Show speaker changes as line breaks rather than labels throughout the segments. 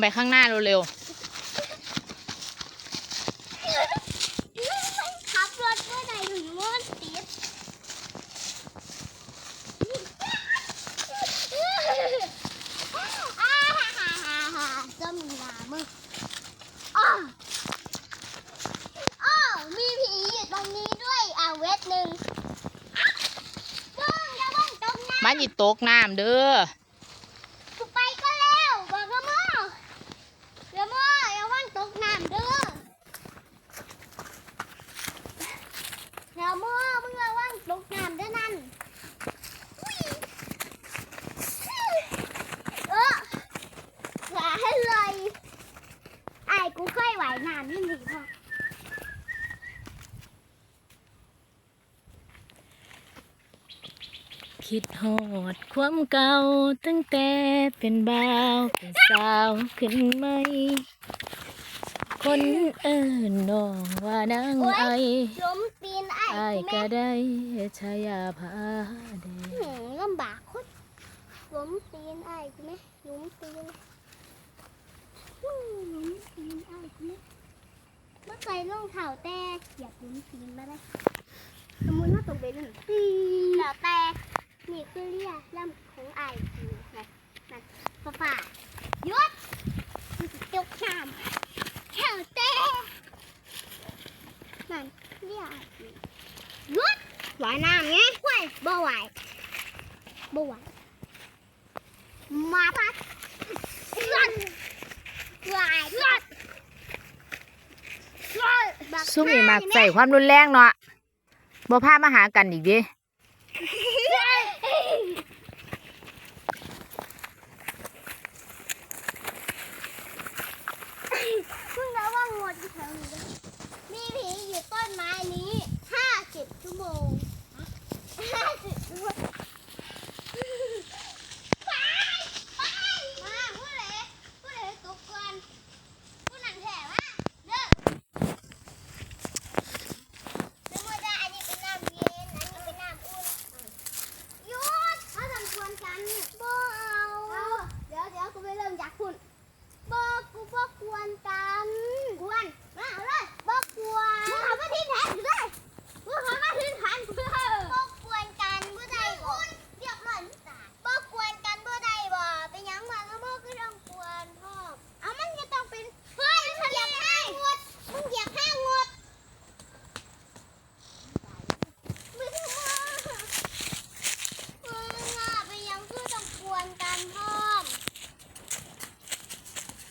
ายเดินไปข้างหน้าเร็ว
ขับรถเมื่อใดถึงม้วนติดอ่าฮ่าฮ่าฮ่าฮ่าจะมีหนามึงอ้ออ้อมีผีอยู่ตรงนี้ด้วยอะเวทหนึ่งมึงอย่าเพิ่งตก
ๆ
น้ำ
มันจิตกน้ำเด้อ
กูไปก็แล้วบอกละมั่วเดี๋ยวมั่วอย่าว่างตกน้ำเด้อเดี๋ยวมั่วมึงอย่าว่างตกน้ำเด้อนั่นอุ๊ยเออหวาให้เลยไอ้ กูเคยไหวน้ำนี่หนีพอ
คิดฮอดความเก่าตั้งแต่เป็นบ่าวเป็นสาวขึ้นไหม คนเอิ้นน้องว่านางไอ
ล้มตีนไอ้
ไอาย
กู
ก็
แม่
ได้ชายาพาแดง
หืมลำบากโคตรล้มตีนไอ้กูไหมล้มตีน อืมล้มตีนไอ้กูไหมเมื่อไก่รองเท้าแต่เหยียบล้มตีนมาได้สมมติว่าตกไปหนึ่งแล้วแต่นี่คือเรียล่ำของไอ้กูนะนั่นฟ้าฟ้ายุดมันจะจกน้ำแถวแต่นั่นเรียไอ้กูหยุดไหวน้ำไงไหวบ่ไหวบ่ไหวมาพัดยันไหวยันยัน
ซุ่มนี่มักใส่ความรุนแรงเนาะบ่พามาหากันอีกดิ
เพิ่งระว่างงดอยู่แถวนี้มีผีอยู่ต้นไม้นี้ห้าสิบชั่วโมงห้าสิบชั่วโมงไปไปมาผู้เหลผู้เหลตกก่อนผู้หนังแถวะเด้อเดี๋ยวมาได้อันนี้เป็นน้ำเย็น อันนี้เป็นน้ำอุ่นหยุดเขาทำควรกันบ่เอาเดี๋ยวเดี๋ยวกูไปเริ่มจากคุณ บอกกูบอกกวนกันกวนมาเอาเลยบอกกวนมึงเอามาทิ้งแทนกูเลยมึงเอามาทิ้งแทนกูเลยบอกกวนกันเมื่อใดบ่เรียบร้อยมึงตายบอกกวนกันเมื่อใดบ่เป็นหยังมาก็บอกคือต้องกวนพ่อเอามันจะต้องเป็นเฮ้ยมึงเหยียบห้างงดมึงเหยียบห้างงดมึงมามึงอะเป็นหยังคือต้องกวนกันพ่อม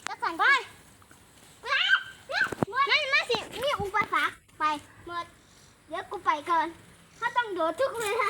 จะสั่งไปนั่นมาสินี่อุปสรรคไป หมด เดี๋ยวกูไปก่อน ถ้าต้องโดดทุกเวลา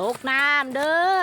ตกน้ำเด้อ